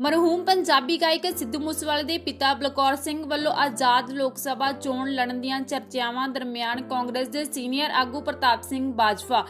ਮਰਹੂਮ ਪੰਜਾਬੀ ਗਾਇਕ ਸਿੱਧੂ ਮੂਸੇਵਾਲੇ ਦੇ ਪਿਤਾ ਬਲਕੌਰ ਸਿੰਘ ਵੱਲੋਂ ਆਜ਼ਾਦ ਲੋਕ ਸਭਾ ਚੋਣ ਲੜਨ ਦੀਆਂ ਚਰਚਾਵਾਂ ਦਰਮਿਆਨ ਕਾਂਗਰਸ ਦੇ ਸੀਨੀਅਰ ਆਗੂ ਪ੍ਰਤਾਪ ਸਿੰਘ ਬਾਜਵਾ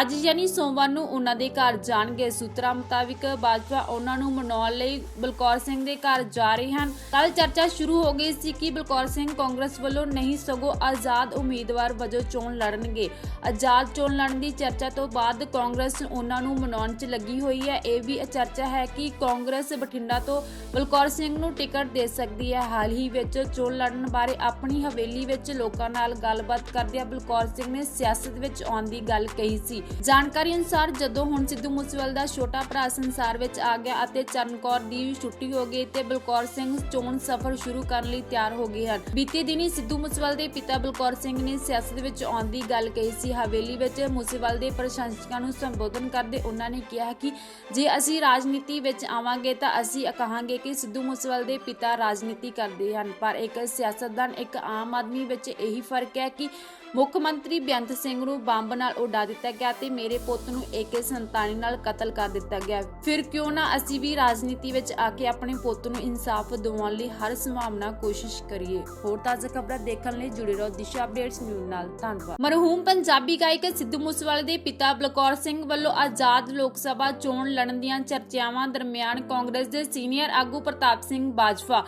ਅੱਜ ਯਾਨੀ ਸੋਮਵਾਰ ਨੂੰ ਉਹਨਾਂ ਦੇ ਘਰ ਜਾਣਗੇ। ਸੂਤਰਾਂ ਮੁਤਾਬਿਕ ਬਾਜਵਾ ਉਹਨਾਂ ਨੂੰ ਮਨਾਉਣ ਲਈ ਬਲਕੌਰ ਸਿੰਘ ਦੇ ਘਰ ਜਾ ਰਹੇ ਹਨ। ਕੱਲ ਚਰਚਾ ਸ਼ੁਰੂ ਹੋ ਗਈ ਸੀ ਕਿ ਬਲਕੌਰ ਸਿੰਘ ਕਾਂਗਰਸ ਵੱਲੋਂ ਨਹੀਂ ਸਗੋਂ ਆਜ਼ਾਦ ਉਮੀਦਵਾਰ ਵਜੋਂ ਚੋਣ ਲੜਨਗੇ। ਆਜ਼ਾਦ ਚੋਣ ਲੜਨ ਦੀ ਚਰਚਾ ਤੋਂ ਬਾਅਦ ਕਾਂਗਰਸ ਉਹਨਾਂ ਨੂੰ ਮਨਾਉਣ 'ਚ ਲੱਗੀ ਹੋਈ ਹੈ। ਇਹ ਵੀ ਚਰਚਾ ਹੈ ਕਿ ਕਾਂਗਰਸ ਬਠਿੰਡਾ ਤੋਂ ਬਲਕੌਰ ਸਿੰਘ ਨੂੰ ਟਿਕਟ ਦੇ ਸਕਦੀ ਹੈ। ਹਾਲ ਹੀ ਵਿੱਚ ਚੋਣ ਲੜਨ ਬਾਰੇ ਆਪਣੀ ਹਵੇਲੀ ਵਿੱਚ ਲੋਕਾਂ ਨਾਲ ਗੱਲਬਾਤ ਕਰਦਿਆਂ ਬਲਕੌਰ ਸਿੰਘ ਨੇ ਸਿਆਸਤ ਵਿੱਚ ਆਉਣ ਦੀ ਗੱਲ ਕਹੀ ਸੀ। ਜਾਣਕਾਰੀ ਅਨੁਸਾਰ ਜਦੋਂ ਹੁਣ ਸਿੱਧੂ ਮੂਸੇਵਾਲੇ ਦਾ ਛੋਟਾ ਭਰਾ ਸੰਸਾਰ ਵਿੱਚ ਆ ਗਿਆ ਅਤੇ ਚਰਨ ਦੀ ਛੁੱਟੀ ਹੋ ਗਈ ਤੇ ਬਲਕੌਰ ਸਿੰਘ ਚੋਣ ਸਫ਼ਰ ਸ਼ੁਰੂ ਕਰਨ ਲਈ ਤਿਆਰ ਹੋ ਗਏ ਹਨ। ਬੀਤੇ ਦਿਨੀ ਸਿੱਧੂ ਮੂਸੇਵਾਲ ਦੇ ਪਿਤਾ ਬਲਕੌਰ ਸਿੰਘ ਨੇ ਸਿਆਸਤ ਵਿੱਚ ਆਉਣ ਦੀ ਗੱਲ ਕਹੀ ਸੀ। ਹਵੇਲੀ ਵਿੱਚ ਮੂਸੇਵਾਲ ਦੇ ਪ੍ਰਸ਼ੰਸਕਾਂ ਨੂੰ ਸੰਬੋਧਨ ਕਰਦੇ ਉਹਨਾਂ ਨੇ ਕਿਹਾ ਕਿ ਜੇ ਅਸੀਂ ਰਾਜਨੀਤੀ ਵਿੱਚ ਆਵਾਂਗੇ ਤਾਂ ਅਸੀਂ ਕਹਾਂਗੇ ਕਿ ਸਿੱਧੂ ਮੂਸੇਵਾਲ ਦੇ ਪਿਤਾ ਰਾਜਨੀਤੀ ਕਰਦੇ ਹਨ, ਪਰ ਇੱਕ ਸਿਆਸਤਦਾਨ, ਇੱਕ ਆਮ ਆਦਮੀ ਵਿੱਚ ਇਹੀ ਫ਼ਰਕ ਹੈ ਕਿ ਮੁੱਖ ਮੰਤਰੀ ਬੇਅੰਤ ਸਿੰਘ ਨੂੰ ਬੰਬ ਨਾਲ ਉਡਾ ਦਿੱਤਾ ਗਿਆ ਤੇ ਮੇਰੇ ਪੁੱਤ ਨੂੰ AK47 ਨਾਲ ਕਤਲ ਕਰ ਦਿੱਤਾ ਗਿਆ। ਫਿਰ ਕਿਉਂ ਨਾ ਅਸੀਂ ਵੀ ਰਾਜਨੀਤੀ ਵਿੱਚ ਆ ਕੇ ਆਪਣੇ ਪੁੱਤ ਨੂੰ ਇਨਸਾਫ ਦਿਵਾਉਣ ਲਈ ਹਰ ਸੰਭਾਵਨਾ ਕੋਸ਼ਿਸ਼ ਕਰੀਏ। ਹੋਰ ਤਾਜ਼ਾ ਖਬਰਾਂ ਦੇਖਣ ਲਈ ਜੁੜੇ ਰਹੋ ਦਿਸ਼ਾ ਅਪਡੇਟਸ ਨਿਊਜ਼ ਨਾਲ। ਧੰਨਵਾਦ। ਮਰਹੂਮ ਪੰਜਾਬੀ ਗਾਇਕ ਸਿੱਧੂ ਮੂਸੇਵਾਲੇ ਦੇ ਪਿਤਾ ਬਲਕੌਰ ਸਿੰਘ ਵੱਲੋਂ ਆਜ਼ਾਦ ਲੋਕ ਸਭਾ ਚੋਣ ਲੜਨ ਦੀਆਂ ਚਰਚਾਵਾਂ ਦਰਮਿਆਨ ਕਾਂਗਰਸ ਦੇ ਸੀਨੀਅਰ ਆਗੂ ਪ੍ਰਤਾਪ ਸਿੰਘ ਬਾਜਵਾ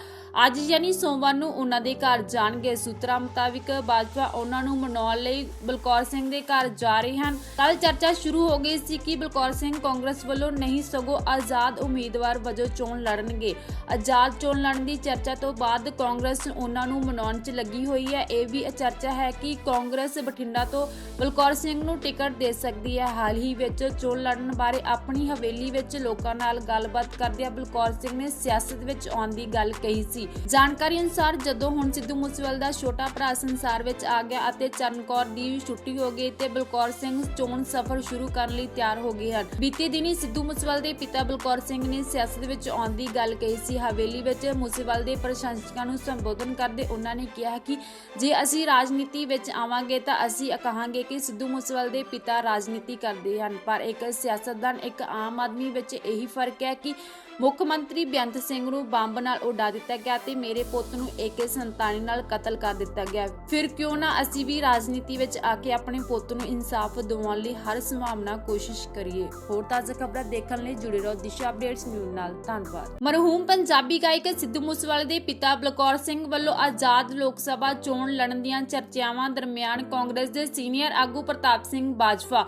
ਅੱਜ ਯਾਨੀ ਸੋਮਵਾਰ ਨੂੰ ਉਹਨਾਂ ਦੇ ਘਰ ਜਾਣਗੇ। ਸੂਤਰਾਂ ਮੁਤਾਬਿਕ ਬਾਜਵਾ ਉਹਨਾਂ ਨੂੰ ਮਨਾਉਣ ਲਈ ਬਲਕੌਰ ਸਿੰਘ ਦੇ ਘਰ ਜਾ ਰਹੇ ਹਨ। ਕੱਲ ਚਰਚਾ ਸ਼ੁਰੂ ਹੋ ਗਈ ਸੀ ਕਿ ਬਲਕੌਰ ਸਿੰਘ ਕਾਂਗਰਸ ਵੱਲੋਂ ਨਹੀਂ ਸਗੋਂ ਆਜ਼ਾਦ ਉਮੀਦਵਾਰ ਵਜੋਂ ਚੋਣ ਲੜਨਗੇ। ਆਜ਼ਾਦ ਚੋਣ ਲੜਨ ਦੀ ਚਰਚਾ ਤੋਂ ਬਾਅਦ ਕਾਂਗਰਸ ਉਹਨਾਂ ਨੂੰ ਮਨਾਉਣ 'ਚ ਲੱਗੀ ਹੋਈ ਹੈ। ਇਹ ਵੀ ਚਰਚਾ ਹੈ ਕਿ ਕਾਂਗਰਸ ਬਠਿੰਡਾ ਤੋਂ ਬਲਕੌਰ ਸਿੰਘ ਨੂੰ ਟਿਕਟ ਦੇ ਸਕਦੀ ਹੈ। ਹਾਲ ਹੀ ਵਿੱਚ ਚੋਣ ਲੜਨ ਬਾਰੇ ਆਪਣੀ ਹਵੇਲੀ ਵਿੱਚ ਲੋਕਾਂ ਨਾਲ ਗੱਲਬਾਤ ਕਰਦਿਆਂ ਬਲਕੌਰ ਸਿੰਘ ਨੇ ਸਿਆਸਤ ਵਿੱਚ ਆਉਣ ਦੀ ਗੱਲ ਕਹੀ ਸੀ। ਜਾਣਕਾਰੀ ਅਨੁਸਾਰ ਜਦੋਂ ਹੁਣ ਸਿੱਧੂ ਮੂਸੇਵਾਲੇ ਦਾ ਛੋਟਾ ਭਰਾ ਸੰਸਾਰ ਵਿੱਚ ਆ ਗਿਆ ਅਤੇ ਚਰਨ ਕੌਰ ਦੀ ਛੁੱਟੀ ਹੋ ਗਈ ਤੇ ਬਲਕੌਰ ਸਿੰਘ ਚੋਣ ਸਫ਼ਰ ਸ਼ੁਰੂ ਕਰਨ ਲਈ ਤਿਆਰ ਹੋ ਗਏ ਹਨ। ਬੀਤੇ ਦਿਨੀ ਸਿੱਧੂ ਮੂਸੇਵਾਲੇ ਦੇ ਪਿਤਾ ਬਲਕੌਰ ਸਿੰਘ ਨੇ ਸਿਆਸਤ ਵਿੱਚ ਆਉਣ ਦੀ ਗੱਲ ਕਹੀ ਸੀ। ਹਵੇਲੀ ਵਿੱਚ ਮੂਸੇਵਾਲ ਦੇ ਪ੍ਰਸ਼ੰਸਕਾਂ ਨੂੰ ਸੰਬੋਧਨ ਕਰਦੇ ਉਹਨਾਂ ਨੇ ਕਿਹਾ ਕਿ ਜੇ ਅਸੀਂ ਰਾਜਨੀਤੀ ਵਿੱਚ ਆਵਾਂਗੇ ਤਾਂ ਅਸੀਂ ਕਹਾਂਗੇ ਕਿ ਸਿੱਧੂ ਮੂਸੇਵਾਲੇ ਦੇ ਪਿਤਾ ਰਾਜਨੀਤੀ ਕਰਦੇ ਹਨ। ਪਰ ਇੱਕ ਸਿਆਸਤਦਾਨ ਇੱਕ ਆਮ ਆਦਮੀ ਵਿੱਚ ਇਹੀ ਫ਼ਰਕ ਹੈ ਕਿ ਮੁੱਖ ਮੰਤਰੀ ਬੇਅੰਤ ਸਿੰਘ ਨੂੰ ਬੰਬ ਨਾਲ ਉਡਾ ਦਿੱਤਾ ਗਿਆ ਤੇ ਮੇਰੇ ਪੁੱਤ ਨੂੰ AK47 ਨਾਲ ਕਤਲ ਕਰ ਦਿੱਤਾ ਗਿਆ। ਫਿਰ ਕਿਉਂ ਨਾ ਅਸੀਂ ਵੀ ਰਾਜਨੀਤੀ ਵਿੱਚ ਆ ਕੇ ਆਪਣੇ ਪੁੱਤ ਨੂੰ ਇਨਸਾਫ ਦਿਵਾਉਣ ਲਈ ਹਰ ਸੰਭਾਵਨਾ ਕੋਸ਼ਿਸ਼ ਕਰੀਏ। ਹੋਰ ਤਾਜ਼ਾ ਖਬਰਾਂ ਦੇਖਣ ਲਈ ਜੁੜੇ ਰਹੋ ਦਿਸ਼ਾ ਅਪਡੇਟਸ ਨਿਊਜ਼ ਨਾਲ। ਧੰਨਵਾਦ। ਮਰਹੂਮ ਪੰਜਾਬੀ ਗਾਇਕ ਸਿੱਧੂ ਮੂਸੇਵਾਲੇ ਦੇ ਪਿਤਾ ਬਲਕੌਰ ਸਿੰਘ ਵੱਲੋਂ ਆਜ਼ਾਦ ਲੋਕ ਸਭਾ ਚੋਣ ਲੜਨ ਦੀਆਂ ਚਰਚਾਵਾਂ ਦਰਮਿਆਨ ਕਾਂਗਰਸ ਦੇ ਸੀਨੀਅਰ ਆਗੂ ਪ੍ਰਤਾਪ ਸਿੰਘ ਬਾਜਵਾ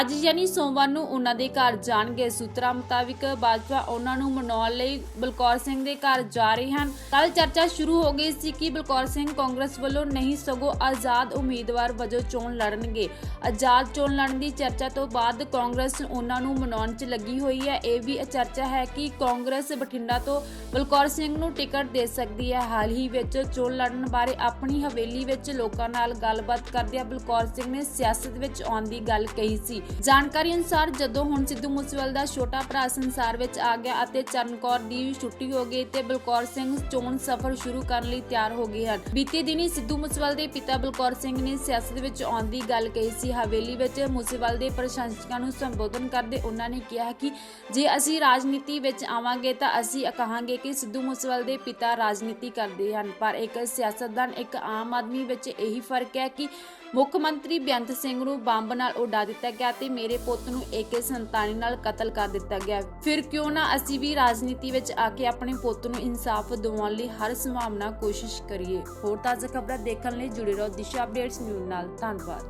ਅੱਜ ਯਾਨੀ ਸੋਮਵਾਰ ਨੂੰ ਉਹਨਾਂ ਦੇ ਘਰ ਜਾਣਗੇ। ਸੂਤਰਾਂ ਮੁਤਾਬਿਕ ਬਾਜਵਾ ਉਹਨਾਂ ਨੂੰ ਮਨਾਉਣ ਲਈ ਬਲਕੌਰ ਸਿੰਘ ਦੇ ਘਰ ਜਾ ਰਹੇ ਹਨ। ਕੱਲ ਚਰਚਾ ਸ਼ੁਰੂ ਹੋ ਗਈ ਸੀ ਕਿ ਬਲਕੌਰ ਸਿੰਘ ਕਾਂਗਰਸ ਵੱਲੋਂ ਨਹੀਂ ਸਗੋਂ ਆਜ਼ਾਦ ਉਮੀਦਵਾਰ ਵਜੋਂ ਚੋਣ ਲੜਨਗੇ। ਆਜ਼ਾਦ ਚੋਣ ਲੜਨ ਦੀ ਚਰਚਾ ਤੋਂ ਬਾਅਦ ਕਾਂਗਰਸ ਉਹਨਾਂ ਨੂੰ ਮਨਾਉਣ 'ਚ ਲੱਗੀ ਹੋਈ ਹੈ। ਇਹ ਵੀ ਚਰਚਾ ਹੈ ਕਿ ਕਾਂਗਰਸ ਬਠਿੰਡਾ ਤੋਂ ਬਲਕੌਰ ਸਿੰਘ ਨੂੰ ਟਿਕਟ ਦੇ ਸਕਦੀ ਹੈ। ਹਾਲ ਹੀ ਵਿੱਚ ਚੋਣ ਲੜਨ ਬਾਰੇ ਆਪਣੀ ਹਵੇਲੀ ਵਿੱਚ ਲੋਕਾਂ ਨਾਲ ਗੱਲਬਾਤ ਕਰਦਿਆਂ ਬਲਕੌਰ ਸਿੰਘ ਨੇ ਸਿਆਸਤ ਵਿੱਚ ਆਉਣ ਦੀ ਗੱਲ ਕਹੀ ਸੀ। ਜਾਣਕਾਰੀ ਅਨੁਸਾਰ ਜਦੋਂ ਹੁਣ ਸਿੱਧੂ ਮੂਸੇਵਾਲ ਦਾ ਛੋਟਾ ਭਰਾ ਸੰਸਾਰ ਵਿੱਚ ਆ ਗਿਆ ਅਤੇ ਚਰਨ ਕੌਰ ਦੀ ਛੁੱਟੀ ਹੋ ਗਈ ਤੇ ਬਲਕੌਰ ਸਿੰਘ ਚੋਣ ਸਫ਼ਰ ਸ਼ੁਰੂ ਕਰਨ ਲਈ ਤਿਆਰ ਹੋ ਗਏ ਹਨ। ਬੀਤੇ ਦਿਨੀ ਸਿੱਧੂ ਮੂਸੇਵਾਲੇ ਦੇ ਪਿਤਾ ਬਲਕੌਰ ਸਿੰਘ ਨੇ ਸਿਆਸਤ ਵਿੱਚ ਆਉਣ ਦੀ ਗੱਲ ਕਹੀ ਸੀ। ਹਵੇਲੀ ਵਿੱਚ ਮੂਸੇਵਾਲ ਦੇ ਪ੍ਰਸ਼ੰਸਕਾਂ ਨੂੰ ਸੰਬੋਧਨ ਕਰਦੇ ਉਹਨਾਂ ਨੇ ਕਿਹਾ ਕਿ ਜੇ ਅਸੀਂ ਰਾਜਨੀਤੀ ਵਿੱਚ ਆਵਾਂਗੇ ਤਾਂ ਅਸੀਂ ਕਹਾਂਗੇ ਕਿ ਸਿੱਧੂ ਮੂਸੇਵਾਲੇ ਦੇ ਪਿਤਾ ਰਾਜਨੀਤੀ ਕਰਦੇ ਹਨ। ਪਰ ਇੱਕ ਸਿਆਸਤਦਾਨ ਇੱਕ ਆਮ ਆਦਮੀ ਵਿੱਚ ਇਹੀ ਫ਼ਰਕ ਹੈ ਕਿ ਮੁੱਖ ਮੰਤਰੀ ਬੇਅੰਤ ਸਿੰਘ ਨੂੰ ਬੰਬ ਨਾਲ ਉਡਾ ਦਿੱਤਾ ਗਿਆ ਤੇ ਮੇਰੇ ਪੁੱਤ ਨੂੰ AK47 ਨਾਲ ਕਤਲ ਕਰ ਦਿੱਤਾ ਗਿਆ। ਫਿਰ ਕਿਉਂ ਨਾ ਅਸੀਂ ਵੀ ਰਾਜਨੀਤੀ ਵਿੱਚ ਆ ਕੇ ਆਪਣੇ ਪੁੱਤ ਨੂੰ ਇਨਸਾਫ ਦਿਵਾਉਣ ਲਈ ਹਰ ਸੰਭਾਵਨਾ ਕੋਸ਼ਿਸ਼ ਕਰੀਏ। ਹੋਰ ਤਾਜ਼ਾ ਖਬਰਾਂ ਦੇਖਣ ਲਈ ਜੁੜੇ ਰਹੋ ਦਿਸ਼ਾ ਅਪਡੇਟਸ ਨਿਊਜ਼ ਨਾਲ। ਧੰਨਵਾਦ।